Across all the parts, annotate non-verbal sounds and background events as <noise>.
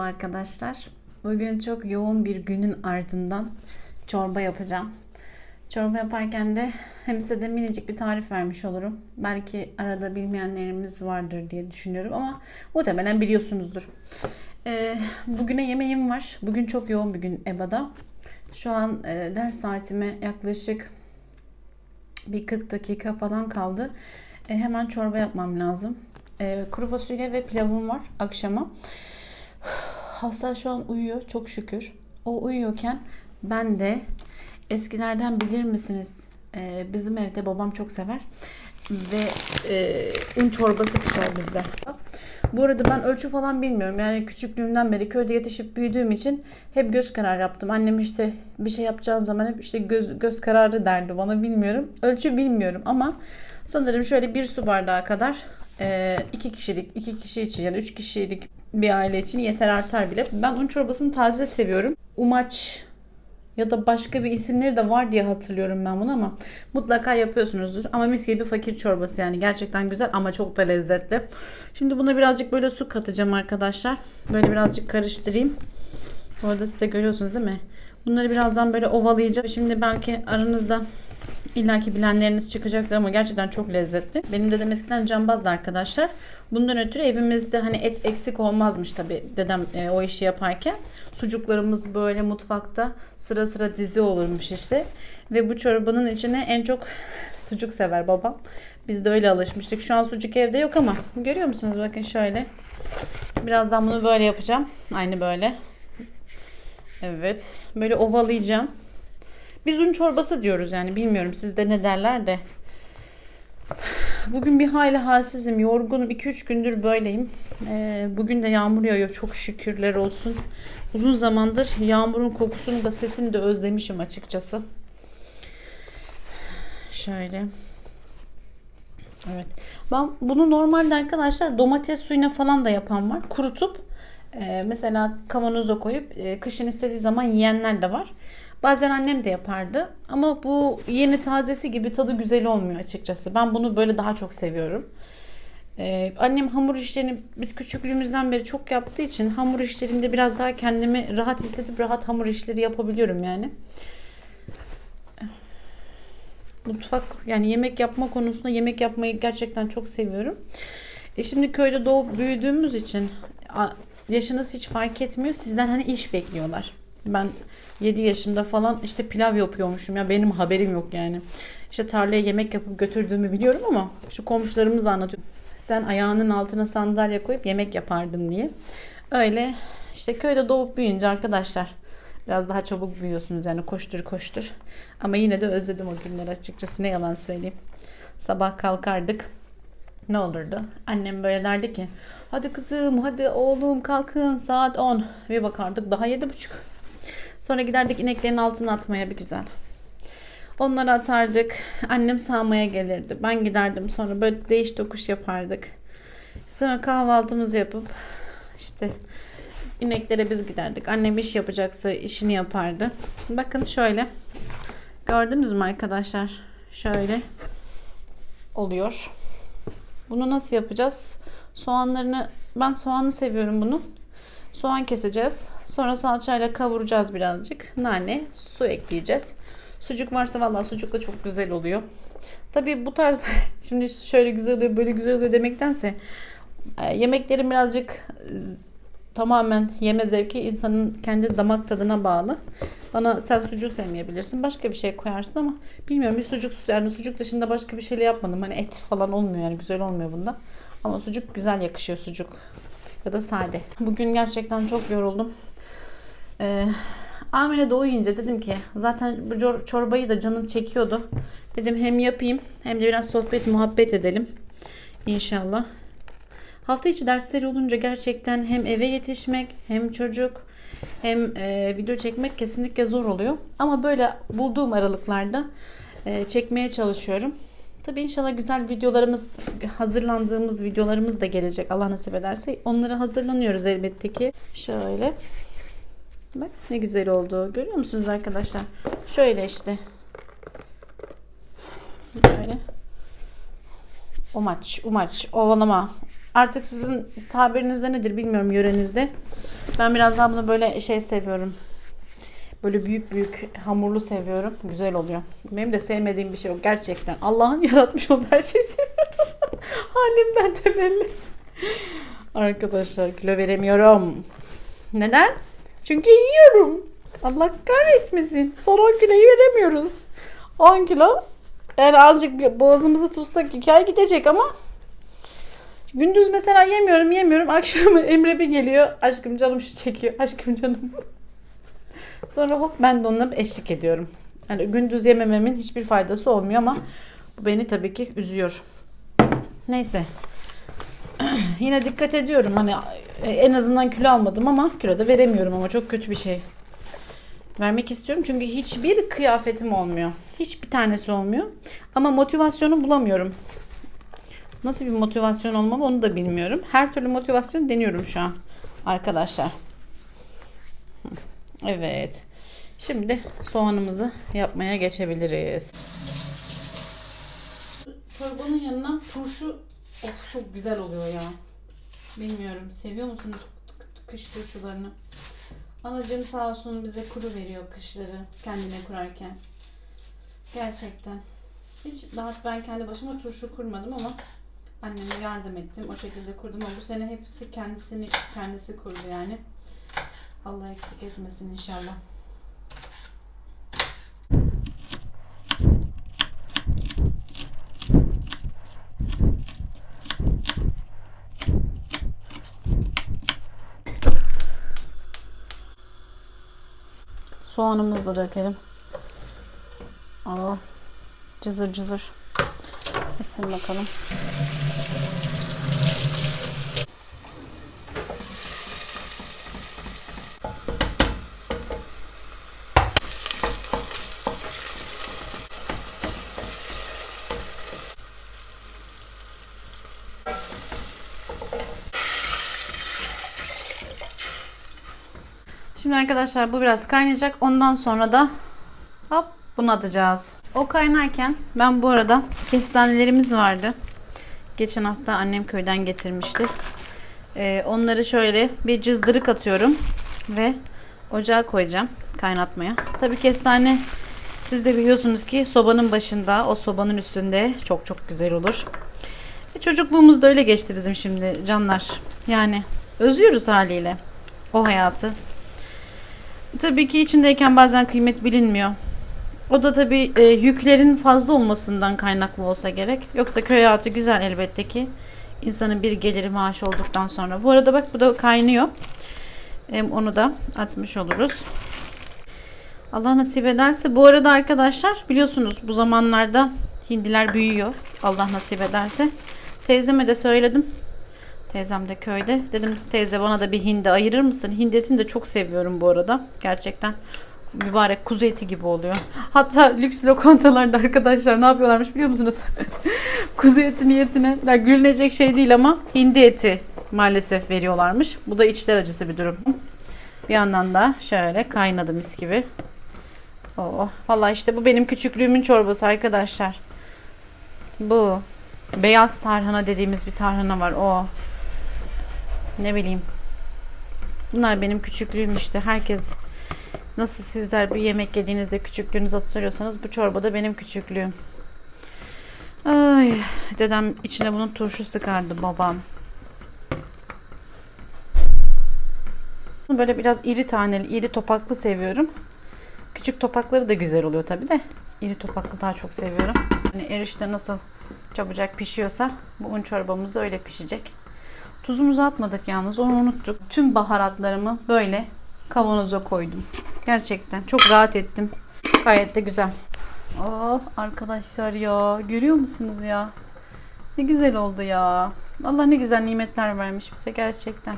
Merhaba arkadaşlar. Bugün çok yoğun bir günün ardından çorba yapacağım. Çorba yaparken de hem size de minicik bir tarif vermiş olurum. Belki arada bilmeyenlerimiz vardır diye düşünüyorum ama muhtemelen biliyorsunuzdur. Ee, bugüne yemeğim var. Bugün çok yoğun bir gün EBA'da. Şu an e, ders saatime yaklaşık bir 40 dakika falan kaldı. E, hemen çorba yapmam lazım. E, kuru fasulye ve pilavım var akşama. Hafsa şu an uyuyor çok şükür. O uyuyorken ben de eskilerden bilir misiniz? E, bizim evde babam çok sever ve e, un çorbası pişer bizde. Bu arada ben ölçü falan bilmiyorum. Yani küçüklüğümden beri köyde yetişip büyüdüğüm için hep göz kararı yaptım. Annem işte bir şey yapacağın zaman hep işte göz, göz kararı derdi bana bilmiyorum. Ölçü bilmiyorum ama sanırım şöyle bir su bardağı kadar iki kişilik, iki kişi için ya da üç kişilik bir aile için yeter artar bile. Ben un çorbasını taze seviyorum. Umaç ya da başka bir isimleri de var diye hatırlıyorum ben bunu ama mutlaka yapıyorsunuzdur. Ama mis gibi fakir çorbası yani gerçekten güzel ama çok da lezzetli. Şimdi buna birazcık böyle su katacağım arkadaşlar. Böyle birazcık karıştırayım. Bu arada siz de görüyorsunuz değil mi? Bunları birazdan böyle ovalayacağım. Şimdi belki aranızda illaki bilenleriniz çıkacaktır ama gerçekten çok lezzetli. Benim dedem eskiden cambazdı arkadaşlar. Bundan ötürü evimizde hani et eksik olmazmış tabi dedem e, o işi yaparken. Sucuklarımız böyle mutfakta sıra sıra dizi olurmuş işte. Ve bu çorbanın içine en çok sucuk sever babam. Biz de öyle alışmıştık. Şu an sucuk evde yok ama görüyor musunuz? Bakın şöyle. Birazdan bunu böyle yapacağım. Aynı böyle. Evet. Böyle ovalayacağım. Biz un çorbası diyoruz yani. Bilmiyorum sizde ne derler de. Bugün bir hayli halsizim. Yorgunum. 2-3 gündür böyleyim. Ee, bugün de yağmur yağıyor. Çok şükürler olsun. Uzun zamandır yağmurun kokusunu da sesini de özlemişim açıkçası. Şöyle. Evet. Ben bunu normalde arkadaşlar domates suyuna falan da yapan var. Kurutup e, mesela kavanoza koyup e, kışın istediği zaman yiyenler de var. Bazen annem de yapardı. Ama bu yeni tazesi gibi tadı güzel olmuyor açıkçası. Ben bunu böyle daha çok seviyorum. Ee, annem hamur işlerini biz küçüklüğümüzden beri çok yaptığı için hamur işlerinde biraz daha kendimi rahat hissedip rahat hamur işleri yapabiliyorum yani. Mutfak yani yemek yapma konusunda yemek yapmayı gerçekten çok seviyorum. E şimdi köyde doğup büyüdüğümüz için yaşınız hiç fark etmiyor. Sizden hani iş bekliyorlar. Ben 7 yaşında falan işte pilav yapıyormuşum ya benim haberim yok yani. İşte tarlaya yemek yapıp götürdüğümü biliyorum ama şu komşularımız anlatıyor. Sen ayağının altına sandalye koyup yemek yapardın diye. Öyle işte köyde doğup büyüyünce arkadaşlar biraz daha çabuk büyüyorsunuz yani koştur koştur. Ama yine de özledim o günleri açıkçası ne yalan söyleyeyim. Sabah kalkardık. Ne olurdu? Annem böyle derdi ki hadi kızım hadi oğlum kalkın saat 10. Bir bakardık daha 7.30. Sonra giderdik ineklerin altına atmaya bir güzel. Onları atardık. Annem sağmaya gelirdi. Ben giderdim. Sonra böyle değiş tokuş yapardık. Sonra kahvaltımızı yapıp işte ineklere biz giderdik. Annem iş yapacaksa işini yapardı. Bakın şöyle. Gördünüz mü arkadaşlar? Şöyle oluyor. Bunu nasıl yapacağız? Soğanlarını ben soğanı seviyorum bunu. Soğan keseceğiz. Sonra salçayla kavuracağız birazcık. Nane, su ekleyeceğiz. Sucuk varsa vallahi sucuk da çok güzel oluyor. Tabii bu tarz <laughs> şimdi şöyle güzel oluyor böyle güzel oluyor demektense e, yemeklerin birazcık e, tamamen yeme zevki insanın kendi damak tadına bağlı. Bana sen sucuk sevmeyebilirsin. Başka bir şey koyarsın ama bilmiyorum bir sucuk yani sucuk dışında başka bir şeyle yapmadım. Hani et falan olmuyor yani güzel olmuyor bunda. Ama sucuk güzel yakışıyor sucuk. Ya da sade. Bugün gerçekten çok yoruldum. Ee, Amine doğuyunca dedim ki zaten bu çorbayı da canım çekiyordu. Dedim hem yapayım hem de biraz sohbet muhabbet edelim. İnşallah. Hafta içi dersleri olunca gerçekten hem eve yetişmek hem çocuk hem e, video çekmek kesinlikle zor oluyor. Ama böyle bulduğum aralıklarda e, çekmeye çalışıyorum. Tabii inşallah güzel videolarımız, hazırlandığımız videolarımız da gelecek Allah nasip ederse. Onları hazırlanıyoruz elbette ki. Şöyle. Bak ne güzel oldu. Görüyor musunuz arkadaşlar? Şöyle işte. Böyle. Umaç, umaç, ovalama. Artık sizin tabirinizde nedir bilmiyorum yörenizde. Ben biraz daha bunu böyle şey seviyorum. Böyle büyük büyük hamurlu seviyorum. Güzel oluyor. Benim de sevmediğim bir şey yok gerçekten. Allah'ın <laughs> yaratmış olduğu her şeyi seviyorum. <laughs> Halimden de belli. Arkadaşlar kilo veremiyorum. Neden? Çünkü yiyorum. Allah kahretmesin. Son 10 kiloyu veremiyoruz. 10 kilo. Yani azıcık boğazımızı tutsak iki ay gidecek ama Gündüz mesela yemiyorum yemiyorum. Akşam <laughs> Emre bir geliyor. Aşkım canım şu çekiyor. Aşkım canım. Sonra hop ben de onunla eşlik ediyorum. Yani gündüz yemememin hiçbir faydası olmuyor ama bu beni tabii ki üzüyor. Neyse. <clears throat> Yine dikkat ediyorum. Hani en azından kilo almadım ama kilo da veremiyorum ama çok kötü bir şey. Vermek istiyorum çünkü hiçbir kıyafetim olmuyor. Hiçbir tanesi olmuyor. Ama motivasyonu bulamıyorum. Nasıl bir motivasyon olmalı onu da bilmiyorum. Her türlü motivasyon deniyorum şu an arkadaşlar. Evet. Şimdi soğanımızı yapmaya geçebiliriz. Çorbanın yanına turşu of çok güzel oluyor ya. Bilmiyorum. Seviyor musunuz kış turşularını? Anacığım sağ olsun bize kuru veriyor kışları kendine kurarken. Gerçekten. Hiç daha ben kendi başıma turşu kurmadım ama anneme yardım ettim. O şekilde kurdum ama bu sene hepsi kendisini kendisi kurdu yani. Allah eksik etmesin inşallah. Soğanımızı da dökelim. Aa, cızır cızır. Etsin bakalım. Şimdi arkadaşlar bu biraz kaynayacak. Ondan sonra da hop bunu atacağız. O kaynarken ben bu arada kestanelerimiz vardı. Geçen hafta annem köyden getirmişti. Ee, onları şöyle bir cızdırık atıyorum ve ocağa koyacağım kaynatmaya. Tabi kestane siz de biliyorsunuz ki sobanın başında, o sobanın üstünde çok çok güzel olur. E, çocukluğumuz da öyle geçti bizim şimdi canlar. Yani özlüyoruz haliyle o hayatı. Tabii ki içindeyken bazen kıymet bilinmiyor. O da tabii e, yüklerin fazla olmasından kaynaklı olsa gerek. Yoksa köy hayatı güzel elbette ki. İnsanın bir geliri maaş olduktan sonra. Bu arada bak bu da kaynıyor. Hem onu da atmış oluruz. Allah nasip ederse. Bu arada arkadaşlar biliyorsunuz bu zamanlarda hindiler büyüyor. Allah nasip ederse. Teyzeme de söyledim. Teyzem de köyde. Dedim teyze bana da bir hindi ayırır mısın? Hindi etini de çok seviyorum bu arada. Gerçekten mübarek kuzu eti gibi oluyor. Hatta lüks lokantalarda arkadaşlar ne yapıyorlarmış biliyor musunuz? <laughs> kuzu eti niyetine ya gülünecek şey değil ama hindi eti maalesef veriyorlarmış. Bu da içler acısı bir durum. Bir yandan da şöyle kaynadı mis gibi. Oh, vallahi işte bu benim küçüklüğümün çorbası arkadaşlar. Bu beyaz tarhana dediğimiz bir tarhana var. O ne bileyim. Bunlar benim küçüklüğüm işte. Herkes nasıl sizler bir yemek yediğinizde küçüklüğünüzü hatırlıyorsanız bu çorba da benim küçüklüğüm. Ay, dedem içine bunun turşu sıkardı babam. Böyle biraz iri taneli, iri topaklı seviyorum. Küçük topakları da güzel oluyor tabi de. İri topaklı daha çok seviyorum. Hani erişte nasıl çabucak pişiyorsa bu un çorbamız da öyle pişecek. Tuzumuzu atmadık yalnız onu unuttuk. Tüm baharatlarımı böyle kavanoza koydum. Gerçekten çok rahat ettim. Gayet de güzel. Oh arkadaşlar ya görüyor musunuz ya? Ne güzel oldu ya. Allah ne güzel nimetler vermiş bize gerçekten.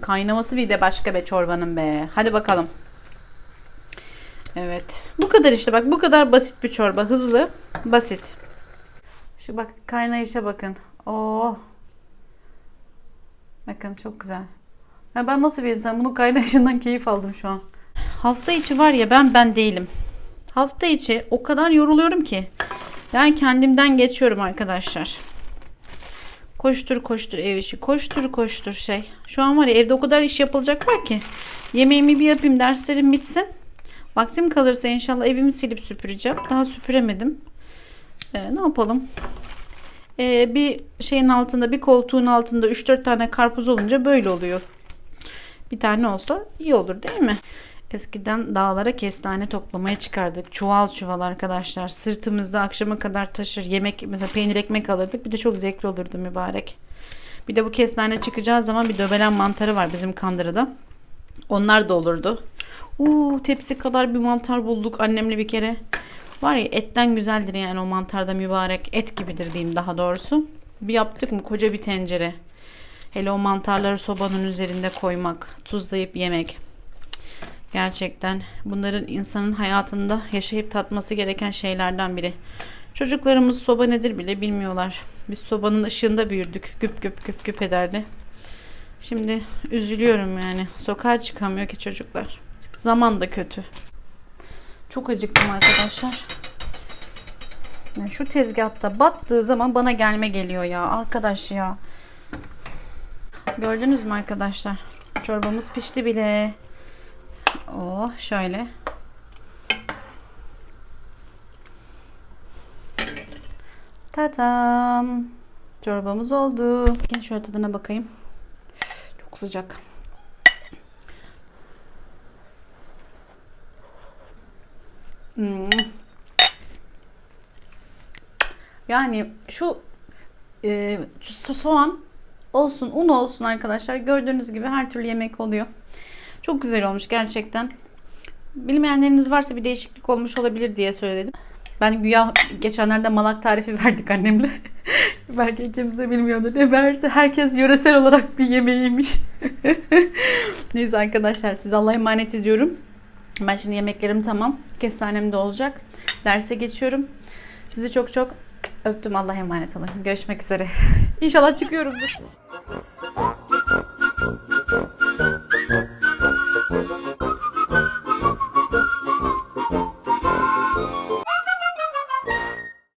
Kaynaması bir de başka be çorbanın be. Hadi bakalım. Evet. Bu kadar işte bak bu kadar basit bir çorba. Hızlı, basit. Şu bak kaynayışa bakın. Oo. Bakın çok güzel. Ya ben nasıl bir insan? Bunun kaynayışından keyif aldım şu an. Hafta içi var ya ben ben değilim. Hafta içi o kadar yoruluyorum ki. Yani kendimden geçiyorum arkadaşlar. Koştur koştur ev işi. Koştur koştur şey. Şu an var ya evde o kadar iş yapılacak var ki. Yemeğimi bir yapayım derslerim bitsin. Vaktim kalırsa inşallah evimi silip süpüreceğim. Daha süpüremedim. Ee, ne yapalım? Ee, bir şeyin altında bir koltuğun altında 3-4 tane karpuz olunca böyle oluyor. Bir tane olsa iyi olur değil mi? Eskiden dağlara kestane toplamaya çıkardık. Çuval çuval arkadaşlar. Sırtımızda akşama kadar taşır. Yemek mesela peynir ekmek alırdık. Bir de çok zevkli olurdu mübarek. Bir de bu kestane çıkacağı zaman bir döbelen mantarı var bizim Kandıra'da. Onlar da olurdu. Uuu tepsi kadar bir mantar bulduk annemle bir kere. Var ya etten güzeldir yani o mantarda mübarek. Et gibidir diyeyim daha doğrusu. Bir yaptık mı koca bir tencere. Hele o mantarları sobanın üzerinde koymak, tuzlayıp yemek. Gerçekten bunların insanın hayatında yaşayıp tatması gereken şeylerden biri. Çocuklarımız soba nedir bile bilmiyorlar. Biz sobanın ışığında büyüdük. Güp güp güp güp ederdi. Şimdi üzülüyorum yani. Sokağa çıkamıyor ki çocuklar. Zaman da kötü. Çok acıktım arkadaşlar. Yani şu tezgahta battığı zaman bana gelme geliyor ya. Arkadaş ya. Gördünüz mü arkadaşlar? Çorbamız pişti bile. Oh şöyle. Tatam. Çorbamız oldu. Gel şöyle tadına bakayım. Çok sıcak. Yani şu e, soğan olsun, un olsun arkadaşlar. Gördüğünüz gibi her türlü yemek oluyor. Çok güzel olmuş gerçekten. Bilmeyenleriniz varsa bir değişiklik olmuş olabilir diye söyledim. Ben güya geçenlerde malak tarifi <laughs> verdik annemle. <laughs> Belki kimse bilmiyordur. Ne verse herkes yöresel olarak bir yemeğiymiş. <laughs> Neyse arkadaşlar siz Allah'a emanet ediyorum. Ben şimdi yemeklerim tamam. Kestanem de olacak. Derse geçiyorum. Sizi çok çok öptüm. Allah'a emanet olun. Görüşmek üzere. <laughs> İnşallah çıkıyorumdur.